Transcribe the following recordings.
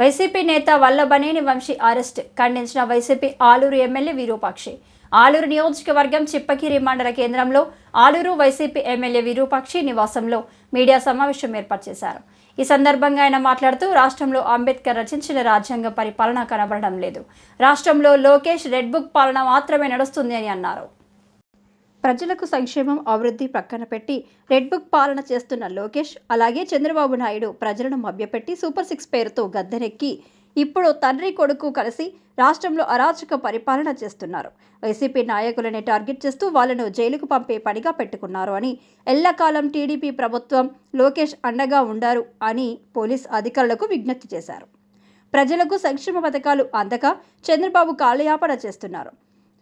YCP నేత Vallabhaneni Vamsi arrest ఖండించిన YCP Aluru MLA Virupakshi. Aluru నియోజకవర్గం చిప్పగిరి మండల కేంద్రంలో ఆలూరు వైసీపీ ఎమ్మెల్యే విరూపాక్షి నివాసంలో మీడియా సమావేశం ఏర్పాటు చేశారు. ఈ సందర్భంగా ఆయన మాట్లాడుతూ రాష్ట్రంలో అంబేద్కర్ రచించిన రాజ్యాంగ పరిపాలన కనబడడం లేదు. రాష్ట్రంలో లోకేష్ రెడ్ బుక్ పాలన మాత్రమే నడుస్తుంది అని అన్నారు. ప్రజలకు సంక్షేమం అభివృద్ధి ప్రక్కన పెట్టి రెడ్ బుక్ పాలన చేస్తున్న లోకేష్ అలాగే చంద్రబాబు నాయుడు ప్రజలను మభ్యపెట్టి సూపర్ సిక్స్ పేరుతో గద్దెనెక్కి ఇప్పుడు తండ్రి కొడుకు కలిసి రాష్ట్రంలో అరాచక పరిపాలన చేస్తున్నారు. వైసీపీ నాయకులని టార్గెట్ చేస్తూ వాళ్ళను జైలుకు పంపే పనిగా పెట్టుకున్నారు అని ఎల్లకాలం టీడీపీ ప్రభుత్వం లోకేష్ అండగా ఉండారు అని పోలీస్ అధికారులకు విజ్ఞప్తి చేశారు. ప్రజలకు సంక్షేమ పథకాలు అందక చంద్రబాబు కాలయాపన చేస్తున్నారు.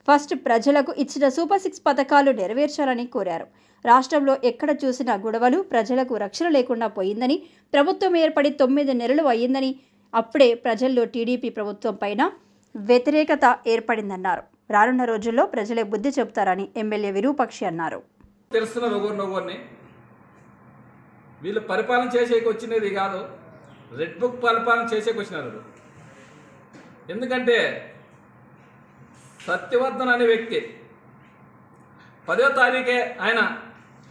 ఫస్ట్ ప్రజలకు ఇచ్చిన సూపర్ సిక్స్ పథకాలు నెరవేర్చాలని కోరారు. రాష్ట్రంలో ఎక్కడ చూసినా గొడవలు ప్రజలకు రక్షణ లేకుండా పోయిందని ప్రభుత్వం ఏర్పడి తొమ్మిది నెలలు అయ్యిందని అప్పుడే ప్రజల్లో టీడీపీ ప్రభుత్వం పైన వ్యతిరేకత ఏర్పడిందన్నారు. రానున్న రోజుల్లో ప్రజలే బుద్ధి చెబుతారని ఎమ్మెల్యే విరూపక్షి అన్నారు. తెలుస్తున్నారు ఒకరిని ఒకరిని వీళ్ళు పరిపాలన చేసేకి వచ్చినది కాదు రెడ్ బుక్ పరిపాలన చేసేకి వచ్చినారు. ఎందుకంటే సత్యవర్ధన్ అనే వ్యక్తి. పదో తారీఖే ఆయన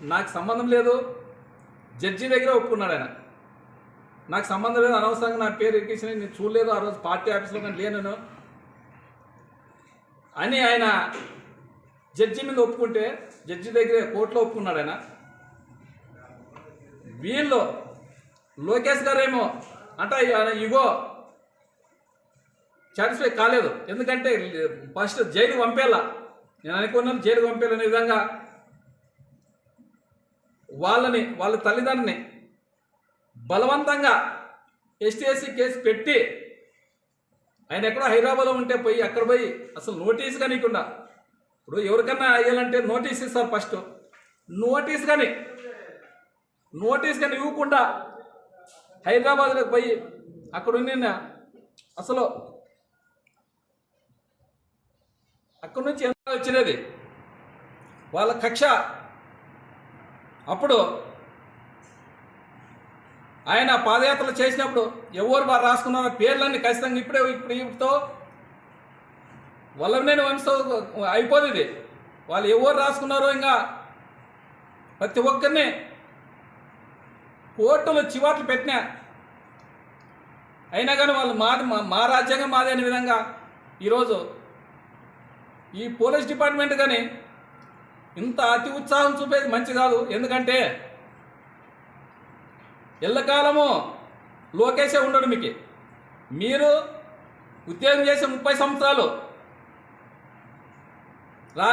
నాకు సంబంధం లేదు. జడ్జి దగ్గర ఒప్పుకున్నాడు ఆయన. నాకు సంబంధం లేదు అనవసరంగా నా పేరు ఎక్కించిన నేను చూడలేదు ఆ రోజు పార్టీ ఆఫీస్లో కానీ లేను అని ఆయన జడ్జి మీద ఒప్పుకుంటే జడ్జి దగ్గర కోర్టులో ఒప్పుకున్నాడు ఆయన. వీళ్ళు లోకేష్ గారేమో అంటే ఆయన ఇగో సాటిస్ఫై కాలేదు. ఎందుకంటే ఫస్ట్ జైలు పంపేలా. నేను అనుకున్నాను జైలు పంపేలనే విధంగా. వాళ్ళని వాళ్ళ తల్లిదండ్రిని బలవంతంగా ఎస్టీఎస్సీ కేసు పెట్టి ఆయన ఎక్కడో హైదరాబాద్లో ఉంటే పోయి అక్కడ పోయి అసలు నోటీస్ కానీకుండా ఇప్పుడు ఎవరికన్నా అయ్యాలంటే నోటీస్ ఇస్తారు ఫస్ట్. నోటీస్ కానీ నోటీస్ కానీ ఇవ్వకుండా హైదరాబాద్లోకి పోయి అక్కడ ఉన్న అసలు అక్కడి నుంచి ఎంత వచ్చినది? వాళ్ళ కక్ష. అప్పుడు ఆయన పాదయాత్రలు చేసినప్పుడు ఎవరు వారు రాసుకున్న పేర్లన్నీ ఖచ్చితంగా ఇప్పుడే ఇప్పుడు ఇప్పుడుతో వల్లభనేని వంశతో అయిపోదు ఇది వాళ్ళు ఎవరు రాసుకున్నారో ఇంకా ప్రతి ఒక్కరిని కోర్టులు చివాట్లు పెట్టినా అయినా కానీ వాళ్ళు మా- మా రాజ్యాంగం మాదేని విధంగా ఈరోజు ఈ పోలీస్ డిపార్ట్మెంట్ కానీ ఇంత అతి ఉత్సాహం చూపేది మంచి కాదు. ఎందుకంటే ఎల్లకాలము లోకేషే ఉండడు మీకు. మీరు ఉద్యోగం చేసే ముప్పై సంవత్సరాలు రా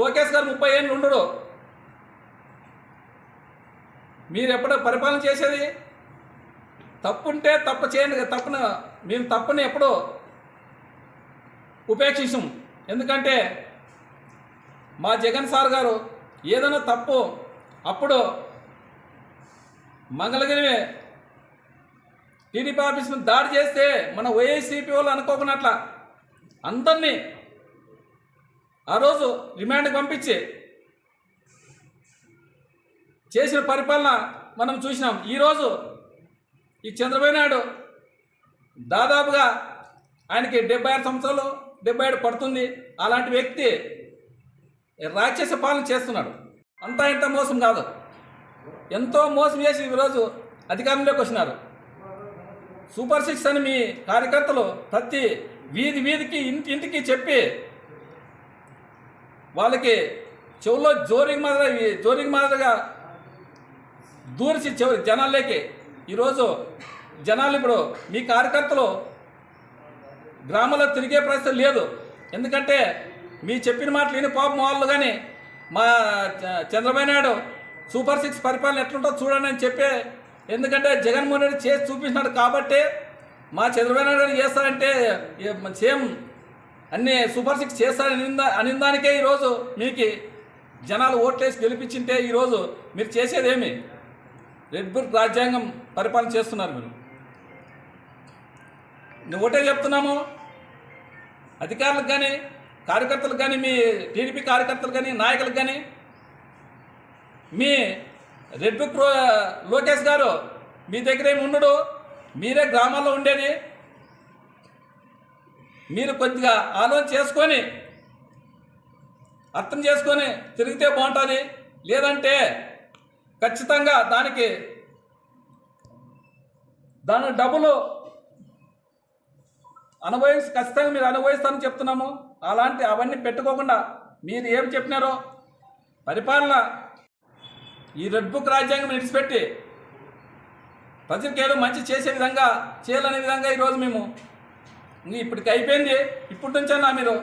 లోకేష్ గారు ముప్పై ఏళ్ళు ఉండడు మీరు ఎప్పుడో పరిపాలన చేసేది తప్పుంటే తప్పు చేయండి తప్పున మేము తప్పుని ఎప్పుడో ఉపేక్షించం ఎందుకంటే మా జగన్ సార్ గారు ఏదైనా తప్పు అప్పుడు మంగళగిరి టీడీపీ ఆఫీస్ దాడి చేస్తే మన వైఎస్సీపీ వాళ్ళు అనుకోకున్నట్ల అందరినీ ఆ రోజు రిమాండ్కి పంపించి చేసిన పరిపాలన మనం చూసినాం. ఈరోజు ఈ చంద్రబాబు నాయుడు దాదాపుగా ఆయనకి డెబ్బై ఆరు సంవత్సరాలు డెబ్బై ఏడు పడుతుంది. అలాంటి వ్యక్తి రాక్షస పాలన చేస్తున్నాడు. అంతా ఇంత మోసం కాదు. ఎంతో మోసం చేసి ఈరోజు అధికారంలోకి వచ్చినారు. సూపర్ సిక్స్ అని మీ కార్యకర్తలు ప్రతి వీధి వీధికి ఇంటి ఇంటికి చెప్పి వాళ్ళకి చెవులో జోరికి మాదిరి జోరికి మాదిరిగా దూరిసి చెవి జనాల్లోకి ఈరోజు జనాలు ఇప్పుడు మీ కార్యకర్తలు గ్రామంలో తిరిగే పరిస్థితి లేదు. ఎందుకంటే మీ చెప్పిన మాటలు విని పాపం వాళ్ళు కానీ మా చ- చంద్రబాబు నాయుడు సూపర్ సిక్స్ పరిపాలన ఎట్లుంటుందో చూడండి అని చెప్పే ఎందుకంటే జగన్మోహన్ రెడ్డి చేసి చూపించినాడు కాబట్టి మా చంద్రబాబు నాయుడు గారు చేస్తారంటే సేమ్ అన్ని సూపర్ సిక్స్ చేస్తారని అనిందా అనిందానికే ఈరోజు మీకు జనాలు ఓట్లేసి గెలిపించింటే ఈరోజు మీరు చేసేదేమి? రెడ్ బుక్ రాజ్యాంగం పరిపాలన చేస్తున్నారు మీరు. ఒకటే చెప్తున్నాము అధికారులకు కానీ కార్యకర్తలకు కానీ మీ టీడీపీ కార్యకర్తలు కానీ నాయకులకు కానీ మీ రెడ్ బుక్ లోకేష్ గారు మీ దగ్గర ఏమి ఉండడు. మీరే గ్రామాల్లో ఉండేది. మీరు కొద్దిగా ఆలోచన చేసుకొని అర్థం చేసుకొని తిరిగితే బాగుంటుంది. లేదంటే ఖచ్చితంగా దానికి దాని డబ్బులు అనుభవించి ఖచ్చితంగా మీరు అనుభవిస్తారని చెప్తున్నాము. అలాంటి అవన్నీ పెట్టుకోకుండా మీరు ఏమి చెప్పినారో పరిపాలన ఈ రెడ్ బుక్ రాజ్యాంగం విడిచిపెట్టి ప్రజలకు ఏదో మంచి చేసే విధంగా చేయాలనే విధంగా ఈరోజు మేము ఇప్పటికి అయిపోయింది. ఇప్పటి నుంచన్నా మీరు